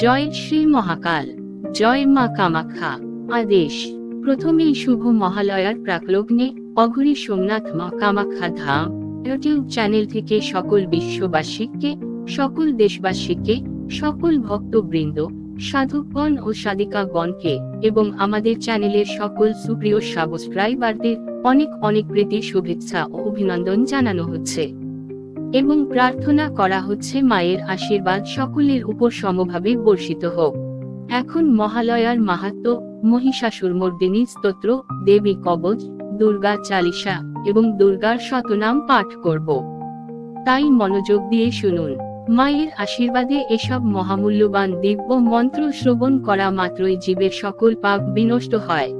জয় শ্রী মহাকাল, জয় মা কামাখ্যা, আদেশ। প্রথমেই শুভ মহালয়ার প্রাকলগ্নে অঘরী সোমনাথ মা কামাখ্যা ধাম, ইউটিউব চ্যানেল থেকে সকল বিশ্ববাসীকে, সকল দেশবাসীকে, সকল ভক্তবৃন্দ সাধকগণ ও সাধিকাগণকে এবং আমাদের চ্যানেলের সকল সুপ্রিয় সাবস্ক্রাইবারদের অনেক অনেক প্রীতি, শুভেচ্ছা ও অভিনন্দন জানানো হচ্ছে। এবং প্রার্থনা করা হচ্ছে মায়ের আশীর্বাদ সকলের উপর সমভাবে বর্ষিত হোক। এখন মহালয়ার মাহাত্ম, মহিষাসুর মর্দিনী স্তোত্র, দেবী কবচ, দুর্গা চালিসা এবং দুর্গার শতনাম পাঠ করব। তাই মনোযোগ দিয়ে শুনুন, মায়ের আশীর্বাদে এসব মহামূল্যবান দিব্য মন্ত্র শ্রবণ করা মাত্রই জীবের সকল পাপ বিনষ্ট হয়।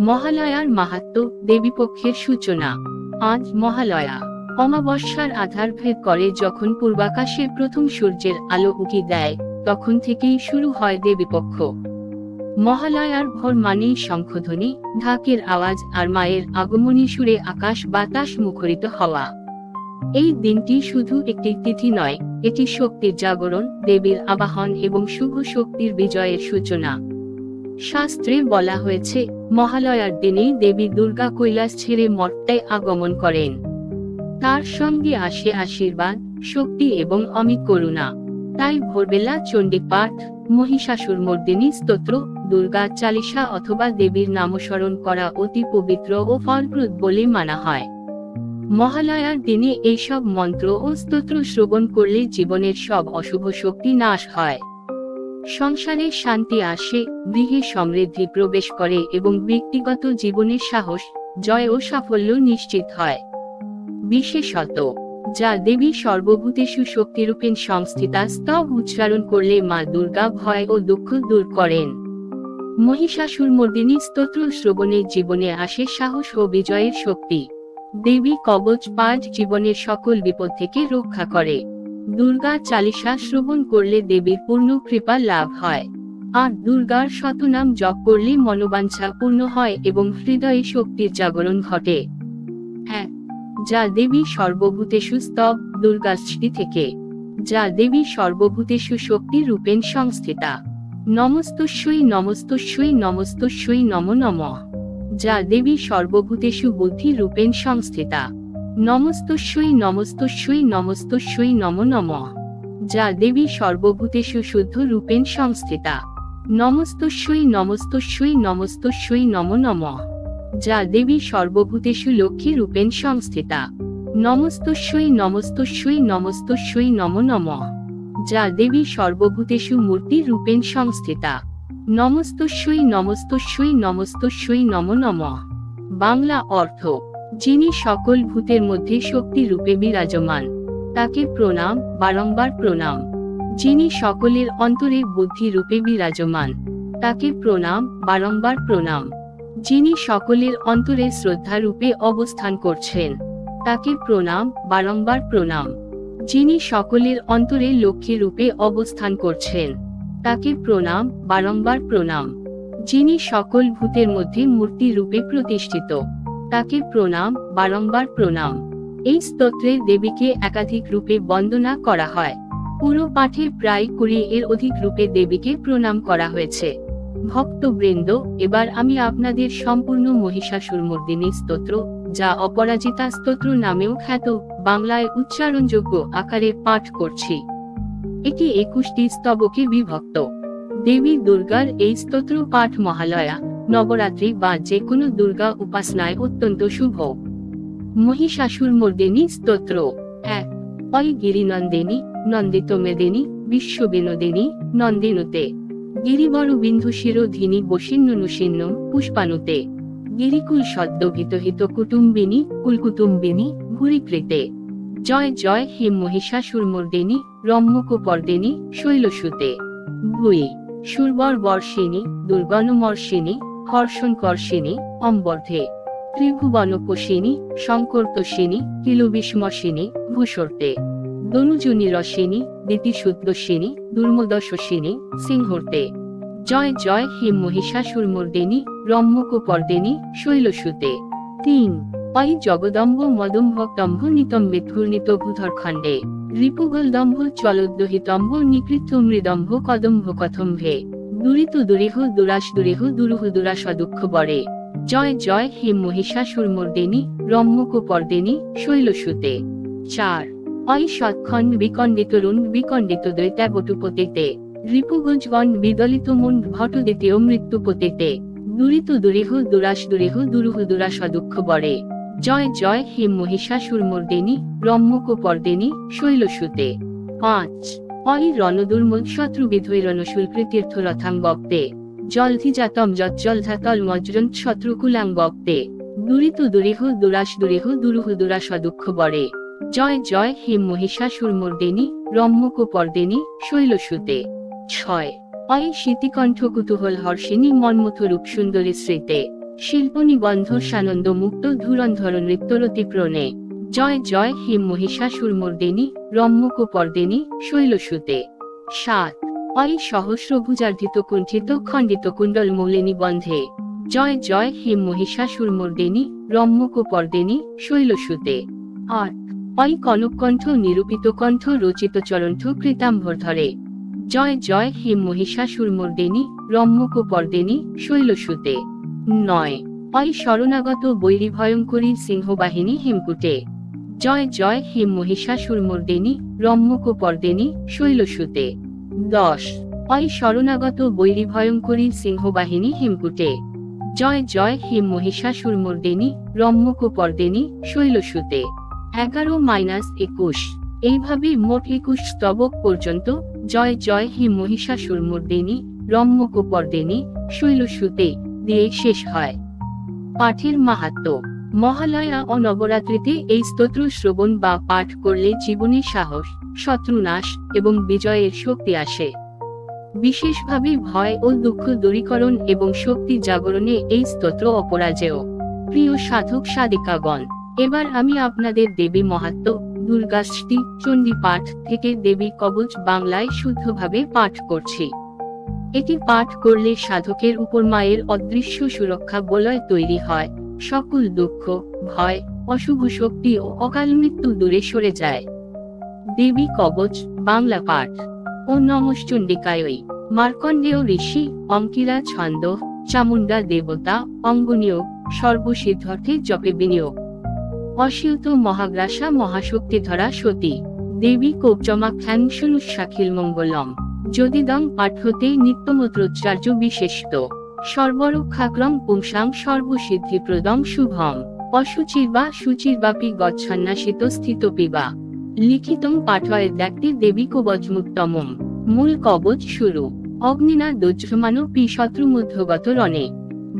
মহালয়ার মাহাত্ম, দেবীপক্ষের সূচনা, আজ মহালয়া। অমাবস্যার আধার ভেদ করে যখন পূর্বাকাশে প্রথম সূর্যের আলো উকি দেয়, তখন থেকেই শুরু হয় দেবীপক্ষ। মহালয়ার ভোর মানেই শঙ্খধ্বনি, ঢাকের আওয়াজ আর মায়ের আগমনী সুরে আকাশ বাতাস মুখরিত হওয়া। এই দিনটি শুধু একটি তিথি নয়, এটি শক্তির জাগরণ, দেবীর আবাহন এবং শুভ শক্তির বিজয়ের সূচনা। শাস্ত্রে বলা হয়েছে, মহালয়ার দিনে দেবী দুর্গা কৈলাস ছেড়ে মর্তায় আগমন করেন। তার সঙ্গে আসে আশীর্বাদ, শক্তি এবং অমিত করুণা। তাই ভোরবেলা চণ্ডী পাঠ মহিষাসুর মর্দিনী স্তোত্র, দুর্গা চালিসা অথবা দেবীর নামস্মরণ করা অতি পবিত্র ও ফলপ্রদ বলে মানা হয়। মহালয়ার দিনে এইসব মন্ত্র ও স্তোত্র শ্রবণ করলে জীবনের সব অশুভ শক্তি নাশ হয়। সংসারে শান্তি আসে, গৃহে সমৃদ্ধি প্রবেশ করে এবং ব্যক্তিগত জীবনের সাহস, জয় ও সাফল্য নিশ্চিত হয়। বিশেষত, যা দেবী সর্বভূতেষু শক্তিরূপেণ সংস্থিতা স্তব উচ্চারণ করলে মা দুর্গা ভয় ও দুঃখ দূর করেন। মহিষাসুর মর্দিনী স্তোত্র শ্রবণে জীবনে আসে সাহস ও বিজয়ের শক্তি। দেবী কবচ পাঠ জীবনের সকল বিপদ থেকে রক্ষা করে। দুর্গা চালিসা শ্রবণ করলে দেবীর পূর্ণ কৃপা লাভ হয়। আর দুর্গার শতনাম জপ করলে মনোবাঞ্ছা পূর্ণ হয় এবং হৃদয়ে শক্তির জাগরণ ঘটে। হ্যাঁ যা দেবী সর্বভূতেষু স্তব দুর্গাশ্রী থেকে। যা দেবী সর্বভূতেষু শক্তি রূপেণ সংস্থিতা। নমস্তস্যই নমস্তস্যই নমস্তস্যই নম নম। যা দেবী সর্বভূতেষু বুদ্ধি রূপেণ সংস্থিতা। নমস্তস্যই নমস্তস্যই নমস্তস্যই নম নম। যা দেবী সর্বভূতেষু শুদ্ধ রূপেণ সংস্থিতা। নমস্তস্যই নমস্তস্যই নমস্তস্যই নম নম। যা দেবী সর্বভূতেষু লক্ষ্মী রূপেণ সংস্থিতা। নমস্তস্যই নমস্তস্যই নমস্তস্যই নম নম। যা দেবী সর্বভূতেষু মূর্তি রূপেণ সংস্থিতা। নমস্তস্যই নমস্তস্যই নমস্তস্যই নম নম। বাংলা অর্থ, যিনি সকল ভূতের মধ্যে শক্তি রূপে বিরাজমান, তাকে প্রণাম, বারংবার প্রণাম। যিনি সকলের অন্তরে বুদ্ধি রূপে বিরাজমান, তাকে প্রণাম, বারংবার প্রণাম। যিনি সকলের অন্তরে শ্রদ্ধা রূপে অবস্থান করছেন, তাকে প্রণাম, বারংবার প্রণাম। যিনি সকলের অন্তরে লক্ষ্মী রূপে অবস্থান করছেন, তাকে প্রণাম, বারংবার প্রণাম। যিনি সকল ভূতের মধ্যে মূর্তি রূপে প্রতিষ্ঠিত, তাকে প্রণাম, বারংবার প্রণাম। এই স্তোত্রে দেবীকে একাধিক রূপে বন্দনা করা হয়। পুরো পাঠে প্রায় কুড়ি এর অধিক রূপে দেবীকে প্রণাম করা হয়েছে। ভক্তবৃন্দ, এবার আমি আপনাদের সম্পূর্ণ মহিষাসুর মর্দিনী স্তোত্র, যা অপরাজিতা স্তোত্র নামেও খ্যাত, বাংলায় উচ্চারণযোগ্য আকারে পাঠ করছি। এটি একুশটি স্তবকে বিভক্ত। দেবী দুর্গার এই স্তোত্র পাঠ মহালয়া, নবরাত্রি বা যে কোনো দুর্গা উপাসনায় অত্যন্ত শুভ। মহিষাসুর মর্দিনী স্তোত্র। এক অয় গিরিনন্দিনী নন্দিত মেদিনী বিশ্ববিনোদিনী, নন্দিনুতে। গিরিবর বিন্ধু শিরোধিনী বসিন্ননুশিন্ন পুষ্পানুতে। গিরিকুল সদ্য হিত কুটুম্বিনী, কুলকুটুম্বিনী, ভুরিকৃতে। জয় জয় হে মহিষাসুর মর্দিনী রম্যকোপর্দিনী শৈলসুতে। দুই, সুরবর বর্ষিনী দুর্গণমর্ষিনী হর্ষণকর্ষিনী অম্বর্ধে। ত্রিভুবনকোষিনী শঙ্করতোষিনী কিলুবিষ্মসিনী ভূষর্তে দনুজনী রসিনী দিতিশুদ্দসিনী দুর্মদশসিনী সিংহর্তে। জয় জয়, হে রম্যক পর্দিনী শৈলসুতে। তিন অই জগদম্ব মদম্ভক্তম্ভ নিতম্বিত ঘূর্ণিত ভূধর খণ্ডে রিপুগলদম্ভ চলোদ্দহিতম্ভ নিকৃত মৃদম্ভ কদম্ভ কথম্ভে। দুরিত দুরিহ দুরাস দুরিহ দুরুহ দুরাস দুঃখ বরে। জয় জয়, হে রম্যক পর্দেনী শৈলসুতে। চার অই সৎক্ষণ বিকণ্ডিত রুণ বিকণ্ডিত দৈত্যাবটুপতিতে রিপুগঞ্জগণ বিদলিত মন ভটদিতেও মৃত্যুপতিতে দুরিত দুরিহ দুরাস দুরিহ দুরুহ দুরাস দুঃখ বরে জয় জয় হে মহিষাসুর মর্দেনী রম্যক পর্দেনী শৈলসুতে। পাঁচ, অই রণদুর্মল শত্রু বিধৈ রণশুল কৃতীর্থ রথাং বক্তে জলধিজাতম যজ্জলধাতল মজ্রন শত্রুকুলাং বক্তে দুরিত দুরিহ দুরাস দুরিহ দুরুহ দুরাস দুঃখ বরে জয় জয় হে মহিষাসুর মর্দেনী রম্যক পর্দেনী শৈলসুতে। ছয়, অয় শীতিকণ্ঠ কুতূহল হর্ষিনী মন্মথ রূপ সুন্দরী স্মৃতে। শিল্প নিবন্ধ সানন্দ মুক্ত ধুরন্ধর নৃত্যরতি প্রণে। জয় জয় হে মহিষাসুর মর্দেনী রম্যক পর্দেনী শৈলসুতে। সাত, অয় সহস্র ভুজার্ধিত কুণ্ঠিত খণ্ডিত কুণ্ডল মৌলিনী বন্ধে জয় জয় হে মহিষাসুর মর্দেনী রম্যক পর্দেনী শৈলসুতে। আট অয় কনককণ্ঠ নিরূপিত কণ্ঠ রচিত চরণ্ঠ কৃতাম্ভর ধরে জয় জয় হে মহিষাসুর মর্দেনী রম্যক পর্দেনী শৈলসুতে। নয় অয় শরণাগত বৈরী ভয়ঙ্করী সিংহবাহিনী হেমকুটে। জয় জয় হে মহিষাসুর মর্দেনী রম্যক পর্দেনী শৈলসুতে। দশ অয় শরণাগত বৈরী ভয়ঙ্করী সিংহবাহিনী হেমকুটে। জয় জয় হে মহিষাসুর মর্দেনী রম্যক পর্দেনী শৈলসুতে। এগারো মাইনাস একুশ। এইভাবে মোট একুশ স্তবক পর্যন্ত জয় জয় হে মহিষাসুর মর্দেনী রম্যক পর্দেনী শৈলসুতে দিয়ে শেষ হয়। পাঠের মাহাত্ম, মহালয়া ও নবরাত্রিতে এই স্তোত্র শ্রবণ বা পাঠ করলে জীবনে সাহস, শত্রুনাশ এবং বিজয়ের শক্তি আসে। বিশেষভাবে ভয় ও দুঃখ দূরীকরণ এবং শক্তি জাগরণে এই স্তোত্র অপরাজেয়। প্রিয় সাধক, সাধিকাগণ এবার আমি আপনাদের দেবী মহাত্ম দুর্গাষ্টি চণ্ডী পাঠ থেকে দেবী কবচ বাংলায় শুদ্ধভাবে পাঠ করছি। এটি পাঠ করলে সাধকের উপর মায়ের অদৃশ্য সুরক্ষা বলয় তৈরি হয়, সকল দুঃখ, ভয়, অশুভ শক্তি ও অকাল মৃত্যু দূরে সরে যায়। দেবী কবচ, বাংলা পাঠ। ও নমশ্চণ্ডিকায়ই মার্কণ্ডেয় ঋষি অঙ্কিরা ছন্দ চামুণ্ডা দেবতা অঙ্গনীয় সর্বসিদ্ধার্থে জপে বিনিয়োগ। অসিয়ত মহাগ্রাসা মহাশক্তি ধরা সতী। দেবী কোপচমাখ্যান সুনুসাখিল মঙ্গলম। যদিদং পাঠ্যতে নিত্যমত্রোচ্চার্য বিশেষত। সর্বরক্ষাক্রম পুংসাং সর্বসিদ্ধিপ্রদং শুভম। অসুচির বা সুচির বাপি গচ্ছন্নাসিত স্থিত পিবা লিখিতং পাঠয় ব্যক্তি দেবী কবচমুত্তমম মূল কবচ শুরু। অগ্নিনা দোজ্যমানো পি শত্রু মধ্যগত রণে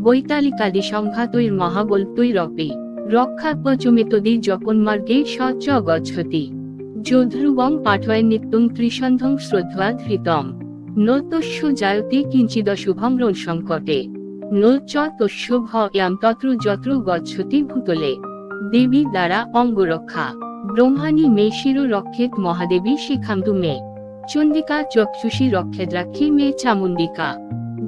বৈতালিকাদি সংঘাতৈর মহাবল্পৈরপি। রক্ষাপচমিতদি জপন মার্গে সচ্চ গচ্ছতি যোধ্রুবং পাঠয় নিত্যং ত্রিসন্ধং শ্রদ্ধা ধৃতম নতস্য জায়তে কিঞ্চিদশুভং রণ সংকটে নোচ তস্য ভয়াম তত্র যত্র গচ্ছতি ভূতলে। দেবী দ্বারা অঙ্গরক্ষা। ব্রহ্মাণী মে শির রক্ষেত মহাদেবী শিখান্তু মে। চণ্ডিকা চক্ষুষী রক্ষেদ্রাক্ষী মে চামুণ্ডিকা।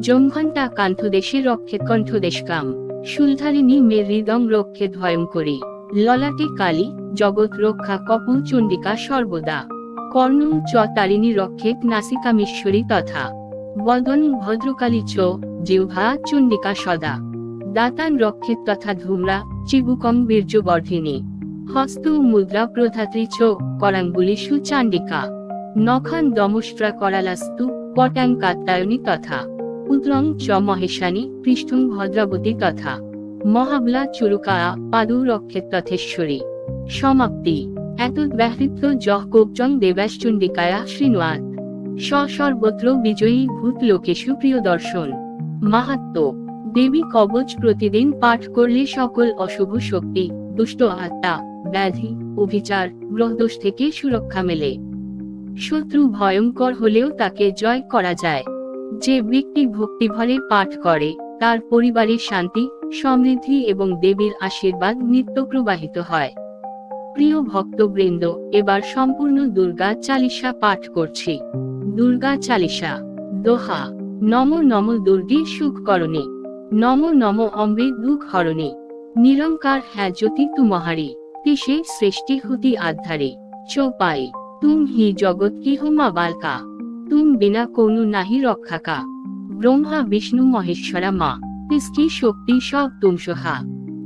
জমঘণ্টা কান্থদেশে রক্ষেত কণ্ঠদেশকাম। শুলধারিণী মে হৃদং রক্ষেত ভয়ঙ্করী ললাটে কালী, জগৎ রক্ষা কপু চণ্ডিকা সর্বদা। কর্ণ চ তারিণী রক্ষেত নাসিকামীশ্বরী তথা। বদন ভদ্রকালী চ জিহ্বা চণ্ডিকা সদা। দাতান রক্ষেত তথা ধূম্রা, চিবুকম বীর্যবর্ধিনী। হস্ত মুদ্রা প্রধাত্রী চ করাঙ্গুলিষু চাণ্ডিকা। নখান দমস্ট্রা করালাস্তু পটাং কাত্তায়নী তথা। উদ্রং চ মহেশানী পৃষ্ঠং ভদ্রাবতী তথা। মহাবলা চুরুকা পাদু রক্ষেত তথেশ্বরী। সমাপ্তি। এতদ ব্যাহৃত যহ কোপচং দেবাশ্চণ্ডিকায়া শৃণুয়াত স সর্বত্র বিজয়ী ভূত লোকেশু প্রিয় দর্শন মাহাত্ম। দেবী কবচ প্রতিদিন পাঠ করলে সকল অশুভ শক্তি, দুষ্ট আত্মা, ব্যাধি, অভিচার, গ্রহদোষ থেকে সুরক্ষা মেলে। শত্রু ভয়ঙ্কর হলেও তাকে জয় করা যায়। যে ব্যক্তি ভক্তিভরে পাঠ করে, তার পরিবারের শান্তি, সমৃদ্ধি এবং দেবীর আশীর্বাদ নিত্য প্রবাহিত হয়। প্রিয় ভক্তবৃন্দ, এবার সম্পূর্ণ দুর্গা চালিসা পাঠ করছি। দুর্গা চালিসা দোহা, নম নম দুর্গী সুখ করণে নম নম অম্বে দুঃখ হরণে নিরঙ্কার হ্যা জ্যোতি তুমহারি তিসে সৃষ্টি হুতি আধারে চৌপাই তুম হি জগৎ কি হুমা বালকা। তুম বিনা কৌনু নাহি রক্ষা কা। ব্রহ্মা, বিষ্ণু, মহেশ্বরা, মা তিষ্টি শক্তি, সব তুম সোহা।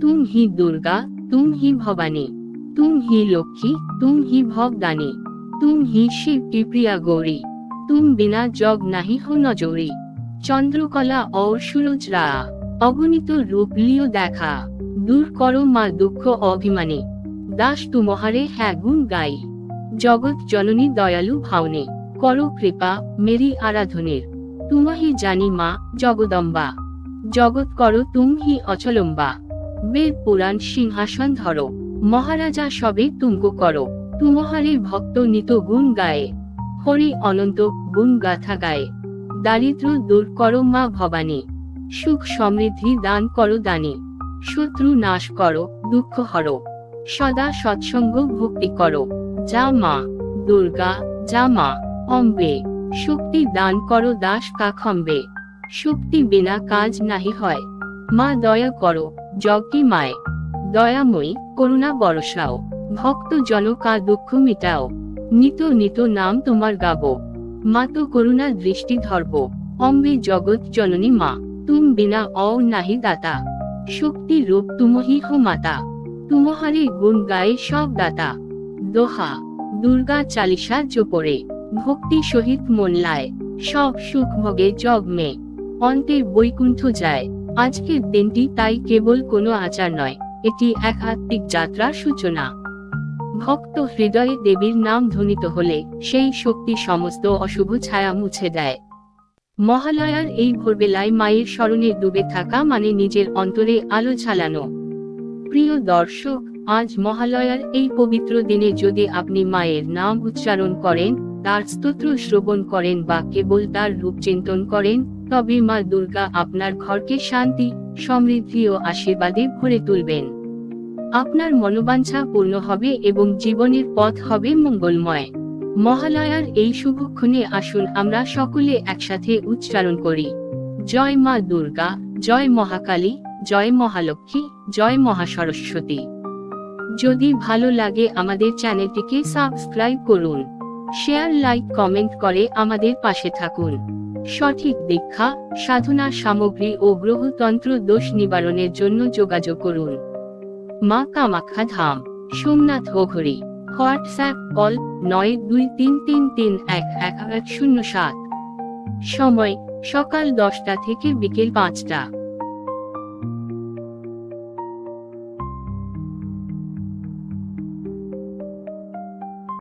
তুম হি দুর্গা, তুম হি ভবানী। তুম হি লক্ষ্মী, তুম হি ভবদানী। তুম হি শিব প্রিয়া গৌরী। তুম বিনা জগ নাহি হো নজরি। চন্দ্রকলা और সুরজ রা। অগণিত রূপ লিও দেখা। দূর করো মা দুঃখ অভিমানে। দাস তুমহারে হ্যাঁ গুণ গাই। জগৎ জননী দয়ালু ভাওনে। করো কৃপা, মেরি আরাধনের। তুমহি জানি মা, জগদম্বা। জগৎ করো তুমহি অচলম্বা। বেদ, পুরাণ, সিংহাসন ধরো। মহারাজা সবে তুমকো করো। তুমহারে ভক্ত নিত গুণ গায়ে। হরি অনন্ত গুণ গাথা গায়ে। দারিদ্র দূর করো মা ভবানী। সুখ সমৃদ্ধি দান করো দানে। শত্রু নাশ করো, দুঃখ হর। সদা সৎসঙ্গ ভক্তি করো। যা মা, দুর্গা, যা মা। অম্বে, শক্তি দান করো দাস কাখম্বে, শক্তি বিনা কাজ নাহি হয়। মা, দয়া করো জগি মায়। দয়াময়ী, করুণা বরসাও, ভক্ত জনকা দুঃখ মিটাও। নিত নিত নাম তোমার গাবো। মাতো করুণা দৃষ্টি ধরব। অম্বে, জগৎ জননী মা, তুম বিনা অ নাহি দাতা। শক্তি রূপ তুমহি হো মাতা। তুমহারে গুণ গায়ে সব দাতা। দোহা, দুর্গা চালিসা জোপরে ভক্তি সহিত মন লায়। সব সুখ ভোগে জগ মে। অন্তে বৈকুণ্ঠ যায়। আজকের দিনটি তাই কেবল কোনো আচার নয়, এটি এক আত্মিক যাত্রার সূচনা। ভক্ত হৃদয়ে দেবীর নাম ধ্বনিত হলে সেই শক্তি সমস্ত অশুভ ছায়া মুছে দেয়। মহালয়ার এই ভোরবেলায় মায়ের স্মরণে ডুবে থাকা মানে নিজের অন্তরে আলো ঝালানো। প্রিয় দর্শক, আজ মহালয়ার এই পবিত্র দিনে যদি আপনি মায়ের নাম উচ্চারণ করেন তার স্তোত্র শ্রবণ করেন বা কেবল তার রূপ চিন্তন করেন, তবে মা দুর্গা আপনার ঘরকে শান্তি, সমৃদ্ধি ও আশীর্বাদে ভরে তুলবেন। আপনার মনোবাঞ্ছা পূর্ণ হবে এবং জীবনের পথ হবে মঙ্গলময়। মহালয়ার এই শুভক্ষণে আসুন আমরা সকলে একসাথে উচ্চারণ করি। জয় মা দুর্গা, জয় মহাকালী, জয় মহালক্ষ্মী, জয় মহাসরস্বতী। যদি ভালো লাগে আমাদের চ্যানেলটিকে সাবস্ক্রাইব করুন। শেয়ার লাইক কমেন্ট করে আমাদের পাশে থাকুন। সঠিক দীক্ষা, সাধনা, সামগ্রী ও গ্রহতন্ত্র দোষ নিবারণের জন্য যোগাযোগ করুন। মা কামাখ্যা ধাম, সোমনাথ ওঘরি হোয়াটসঅ্যাপ, কল, নয় দুই তিন তিন তিন এক এক এক শূন্য সাত। সময়, সকাল দশটা থেকে বিকেল পাঁচটা।